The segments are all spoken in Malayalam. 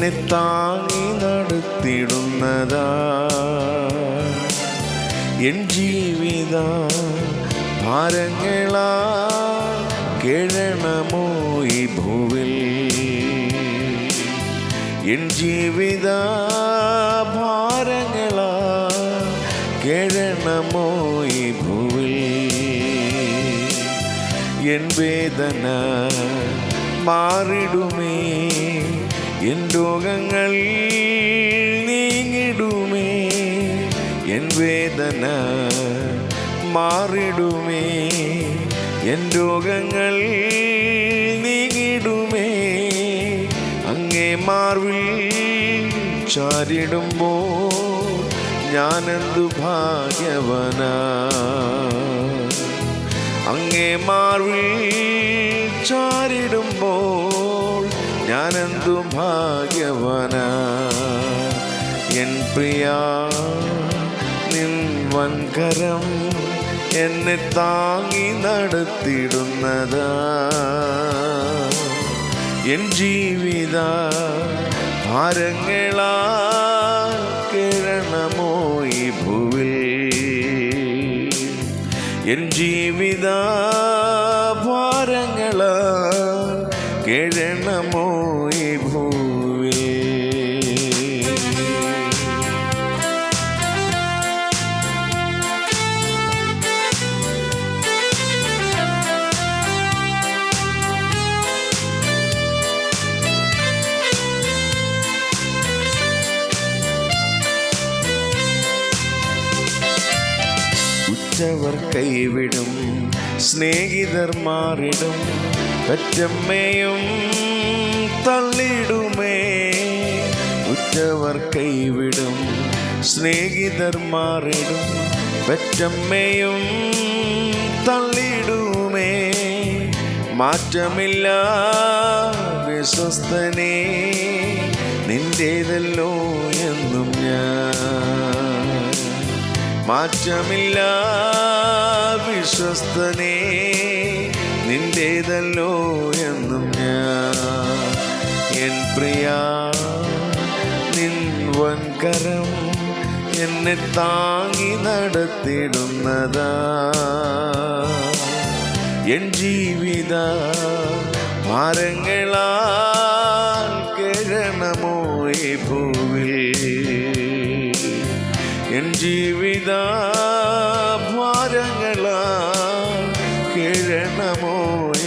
എന്നെ താങ്ങി നടത്തിടുന്നതാ. എൻ ജീവിത ഭാരങ്ങളാ കേഴണമോ ഈ ഭൂവിൽ. എൻ ജീവിത ഭാരങ്ങളാ കേഴണമോ ഈ ഭൂവിൽ. എൻ വേദന മാറിടുമേ എൻ രോഗങ്ങൾ നീങ്ങിടുമേ എൻ വേദന മാറിടുമേ എൻ രോഗങ്ങൾ നീങ്ങിടുമേ. അങ്ങേ മാർവിൽ ചാരിടുമ്പോൾ ഞാനെന്തു ഭാഗ്യവന. അങ്ങേ മാർവിൽ ചാരിടുമ്പോൾ ഞാനെന്തു ഭാഗ്യവന? എൻ പ്രിയ നിൻ വൻകരം എന്നെ താങ്ങി നടത്തിടുന്നതാ. എൻ ജീവിത ഭാരങ്ങളാ കിരണമോ ഈ ഭൂവിൽ എൻ ജീവിത കിഴണമോ ഈ ഭൂവിൽ? ഉച്ചവർ കൈവിടും സ്നേഹിതർ മാറിടും. പറ്റമ്മയും തള്ളിടുമേ. ഉറ്റവർ കൈവിടും സ്നേഹിതർ മാറിടും. പറ്റമ്മയും തള്ളിടുമേ. മാറ്റമില്ല വിശ്വസ്തനെ നിന്റേതല്ലോ എന്നും ഞാൻ. മാറ്റമില്ല വിശ്വസ്തനെ നിന്റേതല്ലോ എന്നും ഞാൻ. എൻ പ്രിയ നിൻ വൻകരം എന്നെ താങ്ങി നടത്തിടുന്നതാ. എൻ ജീവിത ഭാരങ്ങളാൽ കിഴണമോ ഈ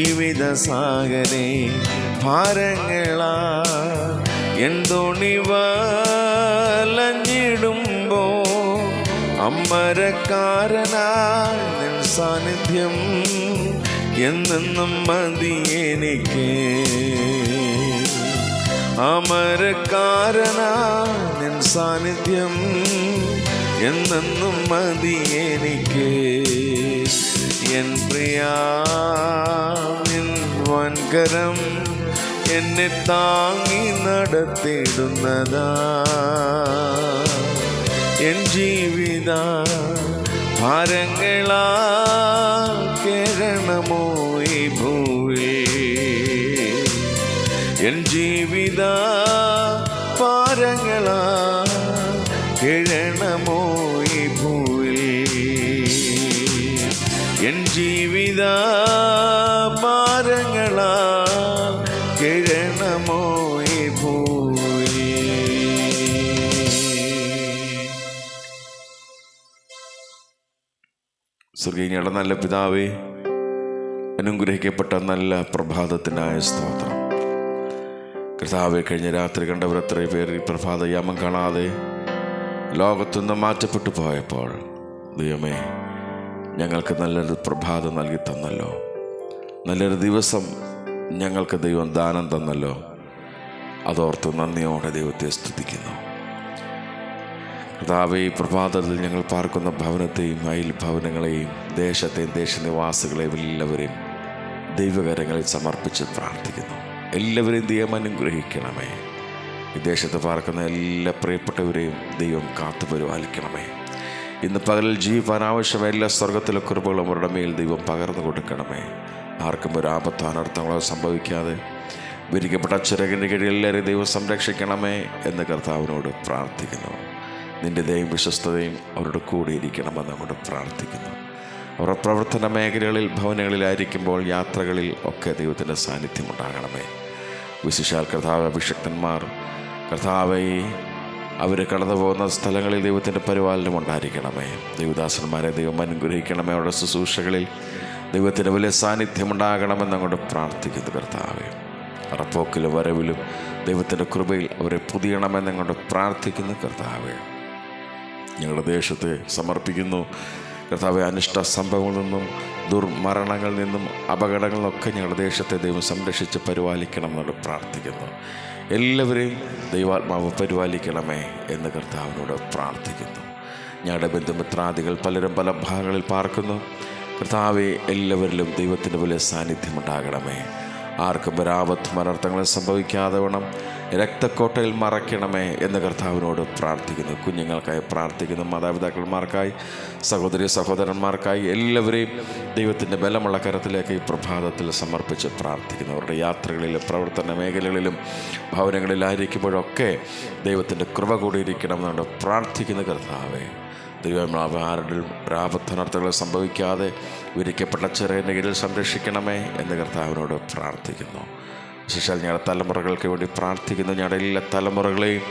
ജീവിത സാഗരേ ഭാരങ്ങളാ. എന്തോണിവാലഞ്ഞിടുമ്പോ അമ്മരക്കാരനായ നിൻ സാന്നിധ്യം എന്നെന്നും മതി എനിക്ക് അമരക്കാരനായ സാന്നിധ്യം എന്നെന്നും മതി എനിക്ക് എൻ നിൻ വൻകരം എന്നെ താങ്ങി നടത്തിടുന്നതാ. എൻ ജീവിത ഭാരങ്ങളാ കേരണമോ ഈ ഭൂവേ എൻ ജീവിത സ്വർഗീയയുടെ നല്ല പിതാവേ അനുഗ്രഹിക്കപ്പെട്ട നല്ല പ്രഭാതത്തിനായ സ്തോത്രം. കർത്താവെ കഴിഞ്ഞ രാത്രി കണ്ടവർ എത്ര പേർ ഈ പ്രഭാതയാമം കാണാതെ ലോകത്തുനിന്ന് മാറ്റപ്പെട്ടു പോയപ്പോൾ ദൈവമേ ഞങ്ങൾക്ക് നല്ലൊരു പ്രഭാതം നൽകി തന്നല്ലോ. നല്ലൊരു ദിവസം ഞങ്ങൾക്ക് ദൈവം ദാനം തന്നല്ലോ. അതോർത്ത് നന്ദിയോടെ ദൈവത്തെ സ്തുതിക്കുന്നു. കർത്താവെ ഈ പ്രഭാതത്തിൽ ഞങ്ങൾ പാർക്കുന്ന ഭവനത്തെയും അയൽ ഭവനങ്ങളെയും ദേശത്തെയും ദേശനിവാസികളെയും എല്ലാവരെയും ദൈവകരങ്ങളിൽ സമർപ്പിച്ച് പ്രാർത്ഥിക്കുന്നു. എല്ലാവരെയും ദൈവം അനുഗ്രഹിക്കണമേ. ഈ ദേശത്ത് പാർക്കുന്ന എല്ലാ പ്രിയപ്പെട്ടവരെയും ദൈവം കാത്തു പരിപാലിക്കണമേ ഇന്ന് പകലിൽ ജീവിക്കാൻ ആവശ്യമായ എല്ലാ സ്വർഗത്തിലെ കുറിപ്പുകളും അവരുടെ മേൽ ദൈവം പകർന്നു കൊടുക്കണമേ. ആർക്കും ഒരു ആപത്തോ അനർത്ഥങ്ങളോ സംഭവിക്കാതെ വിരിക്കപ്പെട്ട ചിറകിന്റെ കീഴിൽ എല്ലാവരെയും ദൈവം സംരക്ഷിക്കണമേ എന്ന് കർത്താവിനോട് പ്രാർത്ഥിക്കുന്നു. നിന്റെ ദയും വിശ്വസ്തതയും അവരുടെ കൂടെ ഇരിക്കണമെന്ന് അങ്ങോട്ട് പ്രാർത്ഥിക്കുന്നു. അവരുടെ പ്രവർത്തന മേഖലകളിൽ ഭവനങ്ങളിലായിരിക്കുമ്പോൾ യാത്രകളിൽ ഒക്കെ ദൈവത്തിന്റെ സാന്നിധ്യം ഉണ്ടാകണമേ. വിശിഷാൽ കർത്താവ് അഭിഷക്തന്മാർ കർത്താവെ അവർ കടന്നു പോകുന്ന സ്ഥലങ്ങളിൽ ദൈവത്തിന്റെ പരിപാലനം ഉണ്ടായിരിക്കണമേ. ദൈവദാസന്മാരെ ദൈവം അനുഗ്രഹിക്കണമേ അവരുടെ ശുശ്രൂഷകളിൽ. ദൈവത്തിന്റെ വലിയ സാന്നിധ്യം ഉണ്ടാകണമെന്ന് അങ്ങോട്ട് പ്രാർത്ഥിക്കുന്നു കർത്താവേ. അറപ്പോക്കിലും വരവിലും ദൈവത്തിന്റെ കൃപയിൽ അവരെ പുതിയണമെന്ന് അങ്ങോട്ട് പ്രാർത്ഥിക്കുന്നു കർത്താവേ. ഞങ്ങളുടെ ദേശത്തെ സമർപ്പിക്കുന്നു. കർത്താവെ അനിഷ്ട സംഭവങ്ങളിൽ നിന്നും ദുർമരണങ്ങളിൽ നിന്നും അപകടങ്ങളിലൊക്കെ ഞങ്ങളുടെ ദേശത്തെ ദൈവം സംരക്ഷിച്ച് പരിപാലിക്കണം എന്നോട് പ്രാർത്ഥിക്കുന്നു. എല്ലാവരെയും ദൈവാത്മാവ് പരിപാലിക്കണമേ എന്ന് കർത്താവിനോട് പ്രാർത്ഥിക്കുന്നു. ഞങ്ങളുടെ ബന്ധുമിത്രാദികൾ പലരും പല ഭാഗങ്ങളിൽ പാർക്കുന്നു. കർത്താവെ എല്ലാവരിലും ദൈവത്തിന്റെ വലിയ സാന്നിധ്യം ഉണ്ടാകണമേ. ആർക്കും ഒരാപത്തും അനർത്ഥങ്ങളും സംഭവിക്കാതെ വേണം. രക്തക്കോട്ടയിൽ മറയ്ക്കണമേ എന്ന് കർത്താവിനോട് പ്രാർത്ഥിക്കുന്നു. കുഞ്ഞുങ്ങൾക്കായി പ്രാർത്ഥിക്കുന്നു. മാതാപിതാക്കന്മാർക്കായി സഹോദരി സഹോദരന്മാർക്കായി എല്ലാവരെയും ദൈവത്തിന്റെ ബലമുള്ള കരത്തിലേക്ക് ഈ പ്രഭാതത്തിൽ സമർപ്പിച്ച് പ്രാർത്ഥിക്കുന്നു. അവരുടെ യാത്രകളിലും പ്രവർത്തന മേഖലകളിലും ഭവനങ്ങളിലായിരിക്കുമ്പോഴൊക്കെ ദൈവത്തിന്റെ കൃപ കൂടിയിരിക്കണമെന്നുണ്ട് പ്രാർത്ഥിക്കുന്ന കർത്താവേ. ദൈവം അവരുടെ ഒരാപത്തനർത്ഥങ്ങൾ സംഭവിക്കാതെ വിരിക്കപ്പെട്ട ചെറിയ കീഴിൽ സംരക്ഷിക്കണമേ എന്ന് കർത്താവിനോട് പ്രാർത്ഥിക്കുന്നു. വിശേഷാൽ ഞങ്ങളുടെ തലമുറകൾക്ക് വേണ്ടി പ്രാർത്ഥിക്കുന്നു. ഞങ്ങളുടെ എല്ലാ തലമുറകളെയും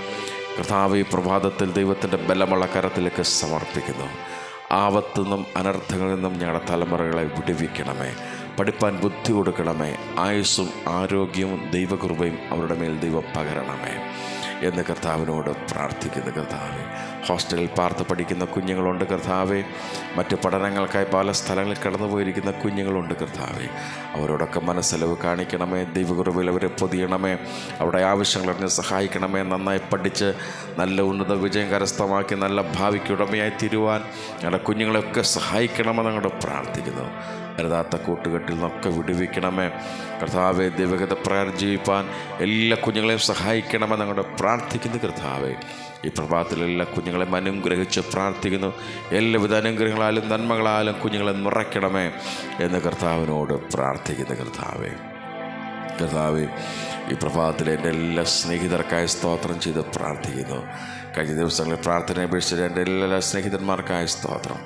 കർത്താവ് ഈ പ്രഭാതത്തിൽ ദൈവത്തിന്റെ ബലമുള്ള കരത്തിലേക്ക് സമർപ്പിക്കുന്നു. ആപത്തു നിന്നും അനർത്ഥങ്ങളിൽ നിന്നും ഞങ്ങളുടെ തലമുറകളെ വിടുവിക്കണമേ. പഠിപ്പാൻ ബുദ്ധി കൊടുക്കണമേ. ആയുസ്സും ആരോഗ്യവും ദൈവകൃപയും അവരുടെ മേൽ ദൈവം പകരണമേ. എന്ന് കർത്താവിനോട് പ്രാർത്ഥിക്കുന്നു കർത്താവെ. ഹോസ്റ്റലിൽ പാർത്ത് പഠിക്കുന്ന കുഞ്ഞുങ്ങളുണ്ട് കർത്താവെ. മറ്റ് പഠനങ്ങൾക്കായി പല സ്ഥലങ്ങളിൽ കടന്നു പോയിരിക്കുന്ന കുഞ്ഞുങ്ങളുണ്ട് കർത്താവെ. അവരോടൊക്കെ മനസ്സലവ് കാണിക്കണമേ. ദൈവകുറവിൽ അവരെ പൊതിയണമേ. അവിടെ ആവശ്യങ്ങളറിഞ്ഞ് സഹായിക്കണമേ. നന്നായി പഠിച്ച് നല്ല ഉന്നത വിജയം കരസ്ഥമാക്കി നല്ല ഭാവിക്ക് ഉടമയായി തീരുവാൻ ഞങ്ങളുടെ കുഞ്ഞുങ്ങളെയൊക്കെ സഹായിക്കണമെന്ന് ഞങ്ങളുടെ പ്രാർത്ഥിക്കുന്നു. വരുതാത്ത കൂട്ടുകെട്ടിൽ നിന്നൊക്കെ വിടുവിക്കണമേ. കർത്താവെ ദൈവഗത പ്രകാരം ജീവിപ്പാൻ എല്ലാ കുഞ്ഞുങ്ങളെയും സഹായിക്കണമെന്ന് ഞങ്ങളുടെ പ്രാർത്ഥിക്കുന്നു കർത്താവേ ഈ പ്രഭാതത്തിൽ എല്ലാ കുഞ്ഞുങ്ങളെ അനുഗ്രഹിച്ച് പ്രാർത്ഥിക്കുന്നു. എല്ലാവിധ അനുഗ്രഹങ്ങളാലും നന്മകളാലും കുഞ്ഞുങ്ങളെ നിറയ്ക്കണമേ എന്ന് കർത്താവിനോട് പ്രാർത്ഥിക്കുന്നു കർത്താവേ. കർത്താവെ ഈ പ്രഭാതത്തിൽ എന്റെ എല്ലാ സ്നേഹിതർക്കായി സ്തോത്രം ചെയ്ത് പ്രാർത്ഥിക്കുന്നു. കഴിഞ്ഞ ദിവസങ്ങളിൽ പ്രാർത്ഥന അപേക്ഷിച്ച എന്റെ എല്ലാ സ്നേഹിതന്മാർക്കായ സ്തോത്രം.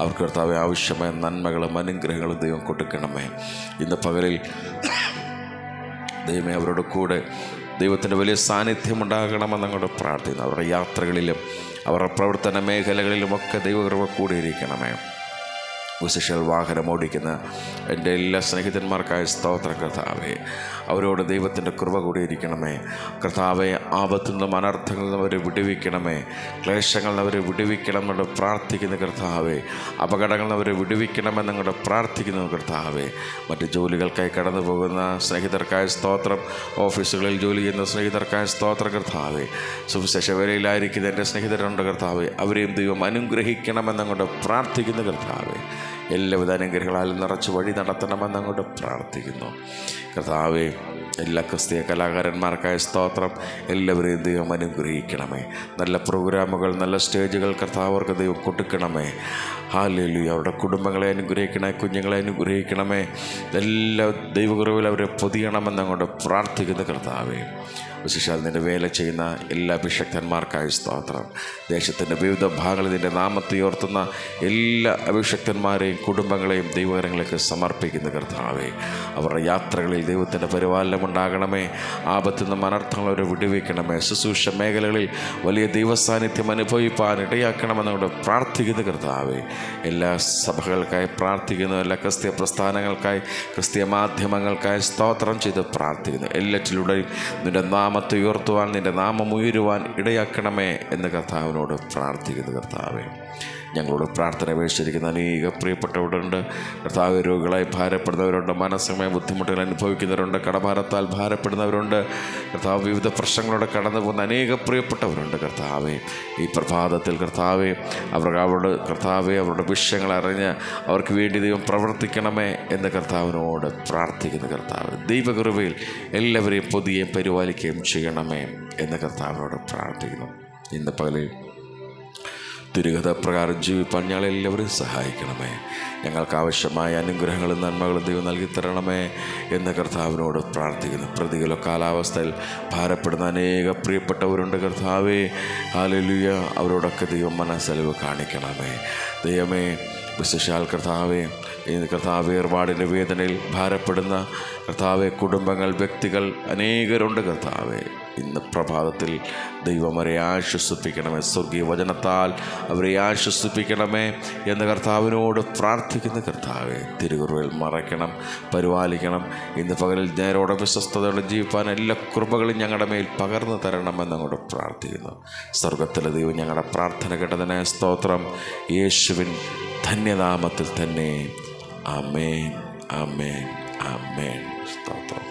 അവർക്ക് കർത്താവ് ആവശ്യമായ നന്മകളും അനുഗ്രഹങ്ങളും ദൈവം കൊടുക്കണമേ. ഇന്ന് പകലിൽ ദൈവമേ അവരോട് കൂടെ ദൈവത്തിന്റെ വലിയ സാന്നിധ്യം ഉണ്ടാകണമെന്ന് അങ്ങോട്ട് പ്രാർത്ഥിക്കുന്നു. അവരുടെ യാത്രകളിലും അവരുടെ പ്രവർത്തന മേഖലകളിലുമൊക്കെ ദൈവകൃപ കൂടിയിരിക്കണമേ. വിശേഷൽ വാഹനം ഓടിക്കുന്ന എന്റെ എല്ലാ സ്നേഹിതന്മാർക്കായ സ്തോത്ര കർത്താവെ. അവരോട് ദൈവത്തിന്റെ കൃപ കൂടിയിരിക്കണമേ കർത്താവെ ആപത്തു നിന്നും അനർത്ഥങ്ങളിൽ നിന്ന് അവരെ വിടുവിക്കണമേ. ക്ലേശങ്ങളിൽ അവരെ വിടുവിക്കണമെന്ന് പ്രാർത്ഥിക്കുന്ന കർത്താവെ. അപകടങ്ങളിൽ അവരെ വിടുവിക്കണമെന്ന് വിടുവിക്കണമെന്നങ്ങോട്ട് പ്രാർത്ഥിക്കുന്നു കർത്താവെ. മറ്റ് ജോലികൾക്കായി കടന്നു പോകുന്ന സ്നേഹിതർക്കായ സ്തോത്രം ഓഫീസുകളിൽ ജോലി ചെയ്യുന്ന സ്നേഹിതർക്കായ സ്തോത്ര കർത്താവെ. സുവിശേഷ വേലയിലായിരിക്കുന്ന എന്റെ സ്നേഹിതരുണ്ട് കർത്താവെ. അവരെയും ദൈവം അനുഗ്രഹിക്കണമെന്ന് അങ്ങോട്ട് പ്രാർത്ഥിക്കുന്ന കർത്താവെ. എല്ലാവിധ അനുഗ്രഹങ്ങളാലും നിറച്ച് വഴി നടത്തണമെന്ന് അങ്ങോട്ട് പ്രാർത്ഥിക്കുന്നു. കർത്താവെ എല്ലാ ക്രിസ്തീയ കലാകാരന്മാർക്കായ സ്തോത്രം എല്ലാവരെയും ദൈവം അനുഗ്രഹിക്കണമേ. നല്ല പ്രോഗ്രാമുകൾ നല്ല സ്റ്റേജുകൾ കർത്താവർക്ക് ദൈവം കൊടുക്കണമേ. ഹാലേലു അവരുടെ കുടുംബങ്ങളെ അനുഗ്രഹിക്കണേ കുഞ്ഞുങ്ങളെ അനുഗ്രഹിക്കണമേ. എല്ലാ ദൈവകുറവിൽ അവരെ പൊതിയണമെന്ന് അങ്ങോട്ട് പ്രാർത്ഥിക്കുന്ന കർത്താവേ. വിശേഷാൽ നിന്റെ വേല ചെയ്യുന്ന എല്ലാ അഭിഷക്തന്മാർക്കായ സ്തോത്രം. ദേശത്തിന്റെ വിവിധ ഭാഗങ്ങളിൽ നിന്റെ നാമത്തെ ഉയർത്തുന്ന എല്ലാ അഭിഷക്തന്മാരെയും കുടുംബങ്ങളെയും ദൈവകരങ്ങളിലേക്ക് സമർപ്പിക്കുന്ന കർത്താവേ. അവരുടെ യാത്രകളിൽ ദൈവത്തിന്റെ പരിപാലനം ഉണ്ടാകണമേ. ആപത്തിൽ നിന്നും അനർത്ഥങ്ങൾ അവരെ വിടുവിക്കണമേ. ശുശ്രൂഷ മേഖലകളിൽ വലിയ ദൈവസാന്നിധ്യം അനുഭവിപ്പാൻ ഇടയാക്കണമെന്നവിടെ പ്രാർത്ഥിക്കുന്ന കർത്താവേ. എല്ലാ സഭകൾക്കായി പ്രാർത്ഥിക്കുന്നു എല്ലാ ക്രിസ്തീയ പ്രസ്ഥാനങ്ങൾക്കായി ക്രിസ്തീയ മാധ്യമങ്ങൾക്കായി സ്തോത്രം ചെയ്ത് പ്രാർത്ഥിക്കുന്നു. എല്ലാറ്റിലൂടെയും നിന്റെ നാമത്തെ ഉയർത്തുവാൻ നിന്റെ നാമം ഉയരുവാൻ ഇടയാക്കണമേ എന്ന് കർത്താവിനോട് പ്രാർത്ഥിക്കുന്നു കർത്താവേ. ഞങ്ങളോട് പ്രാർത്ഥന അപേക്ഷിച്ചിരിക്കുന്ന അനേക പ്രിയപ്പെട്ടവരുണ്ട്. കർത്താവ് രോഗികളായി ഭാരപ്പെടുന്നവരുണ്ട്. മാനസികമായ ബുദ്ധിമുട്ടുകൾ അനുഭവിക്കുന്നവരുണ്ട്. കടഭാരത്താൽ ഭാരപ്പെടുന്നവരുണ്ട്. കർത്താവ് വിവിധ പ്രശ്നങ്ങളോടെ കടന്നു പോകുന്ന അനേക പ്രിയപ്പെട്ടവരുണ്ട് കർത്താവെ. ഈ പ്രഭാതത്തിൽ കർത്താവെ അവർക്ക് അവരുടെ കർത്താവെ അവരുടെ വിഷയങ്ങൾ അറിഞ്ഞ് അവർക്ക് വേണ്ടി ദൈവം പ്രവർത്തിക്കണമേ എന്ന് കർത്താവിനോട് പ്രാർത്ഥിക്കുന്ന കർത്താവ്. ദൈവകൃപയിൽ എല്ലാവരെയും പൊതിയുകയും പരിപാലിക്കുകയും ചെയ്യണമേ എന്ന് കർത്താവിനോട് പ്രാർത്ഥിക്കുന്നു. ഇന്ന് പകലിൽ തിരുകഥ പ്രകാരം ജീവിപ്പാൻ ഞങ്ങളെല്ലാവരും സഹായിക്കണമേ. ഞങ്ങൾക്ക് ആവശ്യമായ അനുഗ്രഹങ്ങളും നന്മകളും ദൈവം നൽകി തരണമേ എന്ന് കർത്താവിനോട് പ്രാർത്ഥിക്കുന്നു. പ്രതികൂല കാലാവസ്ഥയിൽ ഭാരപ്പെടുന്ന അനേക പ്രിയപ്പെട്ടവരുണ്ട് കർത്താവേ. ഹാലലുയ അവരോടൊക്കെ ദൈവം മനസ്സലിവ് കാണിക്കണമേ. ദൈവമേ വിശേഷാൽ കർത്താവേ കർത്താവ് ഏർപാടിന്റെ വേദനയിൽ ഭാരപ്പെടുന്ന കർത്താവെ കുടുംബങ്ങൾ വ്യക്തികൾ അനേകരുണ്ട് കർത്താവെ. ഇന്ന് പ്രഭാതത്തിൽ ദൈവം അവരെ ആശ്വസിപ്പിക്കണമേ. സ്വർഗീയ വചനത്താൽ അവരെ ആശ്വസിപ്പിക്കണമേ എന്ന് കർത്താവിനോട് പ്രാർത്ഥിക്കുന്ന കർത്താവെ തിരുകുറുവിൽ മറയ്ക്കണം പരിപാലിക്കണം. ഇന്ന് പകലിൽ നേരോടെ വിശ്വസ്തയോടെ ജീവിപ്പാൻ എല്ലാ കൃപകളും ഞങ്ങളുടെ മേൽ പകർന്നു തരണമെന്ന് അങ്ങോട്ട് പ്രാർത്ഥിക്കുന്നു. സ്വർഗത്തിലെ ദൈവം ഞങ്ങളുടെ പ്രാർത്ഥന കേട്ടതിനെ സ്തോത്രം. യേശുവിൻ ധന്യനാമത്തിൽ തന്നെ. അമേൻ അമേൻ അമേൻ സ്തോത്രം.